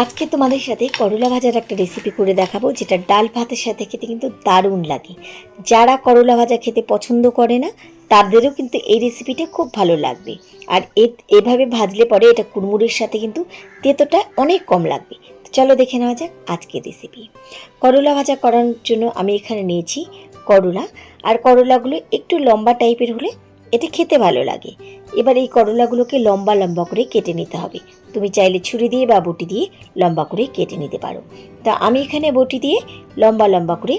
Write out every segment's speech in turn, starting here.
আজকে তোমাদের সাথে করলা ভাজার একটা রেসিপি করে দেখাবো, যেটা ডাল ভাতের সাথে খেতে কিন্তু দারুণ লাগে। যারা করলা ভাজা খেতে পছন্দ করে না, তাদেরও কিন্তু এই রেসিপিটা খুব ভালো লাগবে। আর এভাবে ভাজলে পরে এটা কুড়মুড়ির সাথে কিন্তু তেতোটা অনেক কম লাগবে। চলো দেখে নেওয়া যাক আজকের রেসিপি করলা ভাজা করার জন্য আমি এখানে নিয়েছি করলা। আর করলাগুলো একটু লম্বা টাইপের হলে এটা খেতে ভালো লাগে। এবার এই করলাগুলোকে লম্বা লম্বা করে কেটে নিতে হবে। তুমি চাইলে ছুরি দিয়ে বা বটি দিয়ে লম্বা করে কেটে নিতে পারো। তা আমি এখানে বটি দিয়ে লম্বা লম্বা করে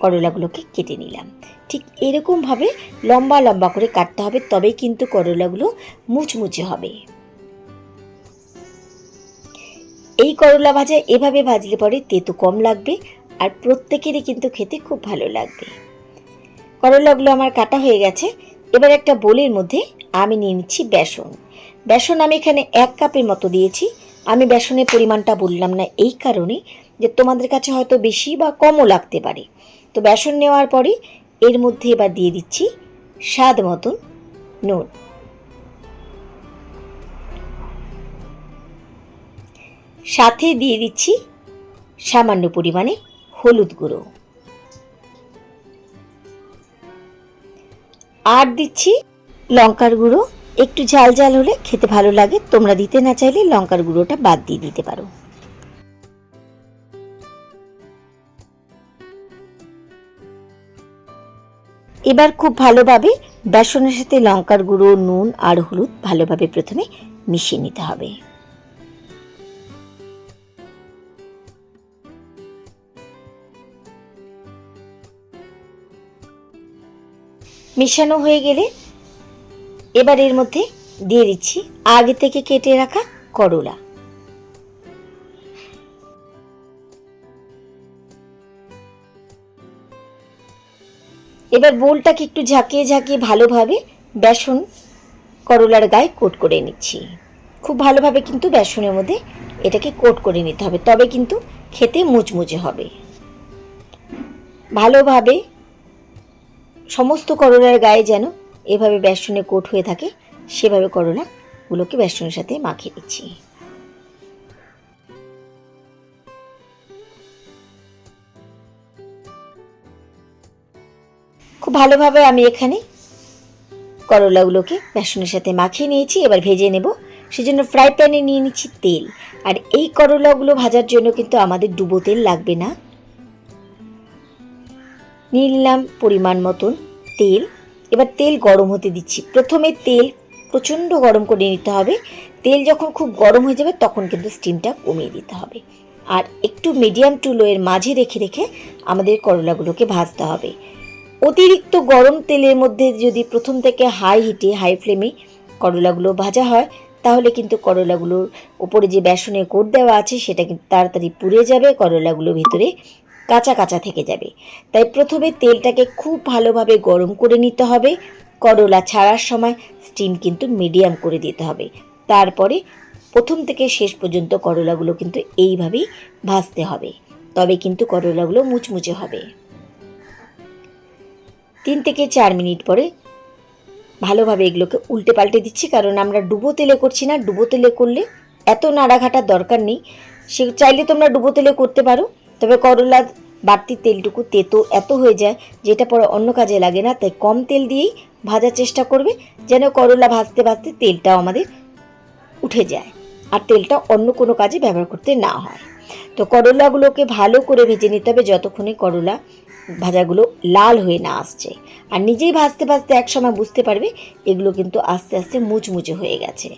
করলাগুলোকে কেটে নিলাম। ঠিক এরকমভাবে লম্বা লম্বা করে কাটতে হবে, তবেই কিন্তু করলাগুলো মুচমুচে হবে। এই করলা ভাজা এভাবে ভাজলে পরে তেতো কম লাগবে আর প্রত্যেকেরই কিন্তু খেতে খুব ভালো লাগবে। করলাগুলো আমার কাটা হয়ে গেছে এবার একটা বোলের মধ্যে আমি নিয়ে নিচ্ছি বেসন। বেসন আমি এখানে এক কাপের মতো দিয়েছি। আমি বেসনের পরিমাণটা বললাম না এই কারণে যে তোমাদের কাছে হয়তো বেশি বা কমও লাগতে পারে। তো বেসন নেওয়ার পরে এর মধ্যে এবার দিয়ে দিচ্ছি স্বাদ মতন নুন। সাথে দিয়ে দিচ্ছি সামান্য পরিমাণে হলুদ গুঁড়ো। আর দিচ্ছি লঙ্কার গুঁড়ো। একটু ঝাল ঝাল হলে খেতে ভালো লাগে। তোমরা দিতে না চাইলে লঙ্কার গুঁড়োটা বাদ দিয়ে দিতে পারো। এবার খুব ভালোভাবে বেসনের সাথে লঙ্কার গুঁড়ো, নুন আর হলুদ ভালোভাবে প্রথমে মিশিয়ে নিতে হবে। মেশানো হয়ে গেলে এবার এর মধ্যে দিয়ে দিচ্ছি আগে থেকে কেটে রাখা করলা। এবার বোলটাকে একটু ঝাঁকিয়ে ঝাঁকিয়ে ভালোভাবে বেসন করলার গায়ে কোট করে নিচ্ছি। খুব ভালোভাবে কিন্তু বেসনের মধ্যে এটাকে কোট করে নিতে হবে, তবে কিন্তু খেতে মুচমুচে হবে। ভালোভাবে সমস্ত করলার গায়ে যেন এভাবে বেসনে কোট হয়ে থাকে, সেভাবে করলাগুলোকে বেসনের সাথে মাখিয়ে দিচ্ছি। খুব ভালোভাবে আমি এখানে করলাগুলোকে বেসনের সাথে মাখিয়ে নিয়েছি, এবার ভেজে নেব। সেজন্য ফ্রাই প্যানে নিয়ে নিচ্ছি তেল। আর এই করলাগুলো ভাজার জন্য কিন্তু আমাদের ডুবো তেল লাগবে না। নিলাম পরিমাণ মতন তেল। এবার তেল গরম হতে দিচ্ছি। প্রথমে তেল প্রচণ্ড গরম করে নিতে হবে। তেল যখন খুব গরম হয়ে যাবে তখন কিন্তু স্টিমটা কমিয়ে দিতে হবে। আর একটু মিডিয়াম টু লোয়ের মাঝে রেখে রেখে আমাদের করলাগুলোকে ভাজতে হবে। অতিরিক্ত গরম তেলের মধ্যে যদি প্রথম থেকে হাই হিটে হাই ফ্লেমে করলাগুলো ভাজা হয়, তাহলে কিন্তু করলাগুলোর উপরে যে বেসনের কোট দেওয়া আছে সেটা কিন্তু তাড়াতাড়ি পুড়ে যাবে। করলাগুলো ভিতরে কাঁচা কাঁচা থেকে যাবে। তাই প্রথমে তেলটাকে খুব ভালোভাবে গরম করে নিতে হবে। করলা ছাড়ার সময় স্টিম কিন্তু মিডিয়াম করে দিতে হবে। তারপরে প্রথম থেকে শেষ পর্যন্ত করলাগুলো কিন্তু এইভাবেই ভাজতে হবে। তবে কিন্তু করলাগুলো মুচমুচে হবে। তিন থেকে চার মিনিট পরে ভালোভাবে এগুলোকে উল্টে পাল্টে দিচ্ছি, কারণ আমরা ডুবো তেলে করছি না। ডুবো তেলে করলে এত নাড়াঘাটার দরকার নেই। সে চাইলে তোমরা ডুবো তেলে করতে পারো। তবে করলা বাড়তি তেলটুকু তেতো এত হয়ে যায় যেটা পরে অন্য কাজে লাগে না, তাই কম তেল দিয়েই ভাজার চেষ্টা করবে যেন করলা ভাজতে ভাজতে তেলটাও আমাদের উঠে যায় আর তেলটা অন্য কোনো কাজে ব্যবহার করতে না হয়। তো করলাগুলোকে ভালো করে ভেজে নিতে হবে যতক্ষণে করলা ভাজাগুলো লাল হয়ে না আসছে। আর নিজেই ভাজতে ভাজতে একসময় বুঝতে পারবে এগুলো কিন্তু আস্তে আস্তে মুচমুচে হয়ে গেছে।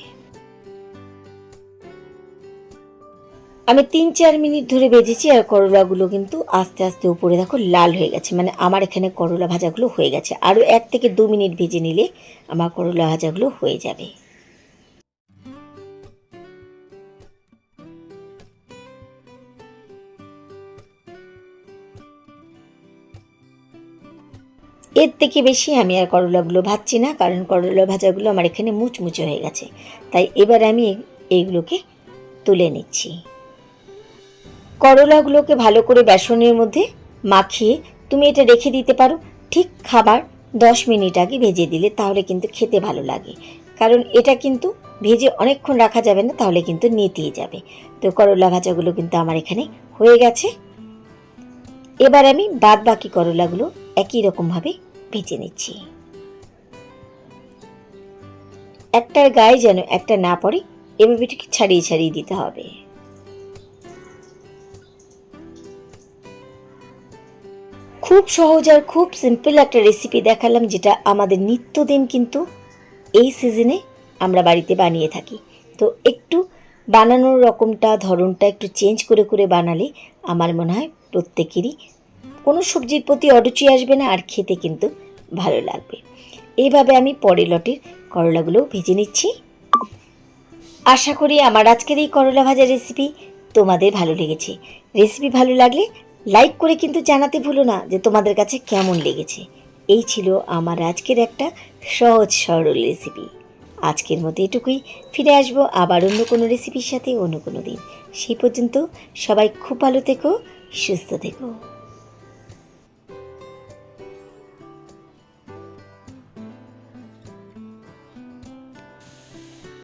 আমি তিন, চার মিনিট ধরে ভেজেছি আর করলাগুলো কিন্তু আস্তে আস্তে উপরে দেখো লাল হয়ে গেছে। মানে আমার এখানে করলা ভাজাগুলো হয়ে গেছে। আরও এক থেকে দু মিনিট ভেজে নিলে আমার করলা ভাজাগুলো হয়ে যাবে। এর থেকে বেশি আমি আর করলাগুলো ভাজছি না, কারণ করলা ভাজাগুলো আমার এখানে মুচমুচে হয়ে গেছে। তাই এবার আমি এইগুলোকে তুলে নিচ্ছি। করলাগুলোকে ভালো করে বেসনের মধ্যে মাখিয়ে তুমি এটা রেখে দিতে পারো। ঠিক খাবার দশ মিনিট আগে ভেজে দিলে তাহলে কিন্তু খেতে ভালো লাগে। কারণ এটা কিন্তু ভেজে অনেকক্ষণ রাখা যাবে না, তাহলে কিন্তু নেতিয়ে যাবে। তো করলা ভাজাগুলো কিন্তু আমার এখানে হয়ে গেছে। এবার আমি বাদ বাকি করলাগুলো একই রকমভাবে ভেজে নিচ্ছি। একটার গায়ে যেন একটা না পড়ে, এভাবে ছাড়িয়ে ছাড়িয়ে দিতে হবে। খুব সহজ আর খুব সিম্পল একটা রেসিপি দেখালাম, যেটা আমাদের নিত্যদিন কিন্তু এই সিজনে আমরা বাড়িতে বানিয়ে থাকি। তো একটু বানানোর রকমটা, ধরনটা একটু চেঞ্জ করে করে বানালে আমার মনে হয় প্রত্যেকেরই কোনো সবজির প্রতি অরুচি আসবে না, আর খেতে কিন্তু ভালো লাগবে। এইভাবে আমি পরে লটের করলাগুলোও ভেজে নিচ্ছি। আশা করি আমার আজকের এই করলা ভাজা রেসিপি তোমাদের ভালো লেগেছে। রেসিপি ভালো লাগলে লাইক করে কিন্তু জানাতে ভুলো না যে তোমাদের কাছে কেমন লেগেছে। এই ছিল আমার আজকের একটা সহজ সরল রেসিপি আজকের মতো এটুকুই। ফিরে আসব আবার অন্য কোনো রেসিপির সাথে অন্য কোনো দিন। সেই পর্যন্ত সবাই খুব ভালো থেকো, সুস্থ থেকো।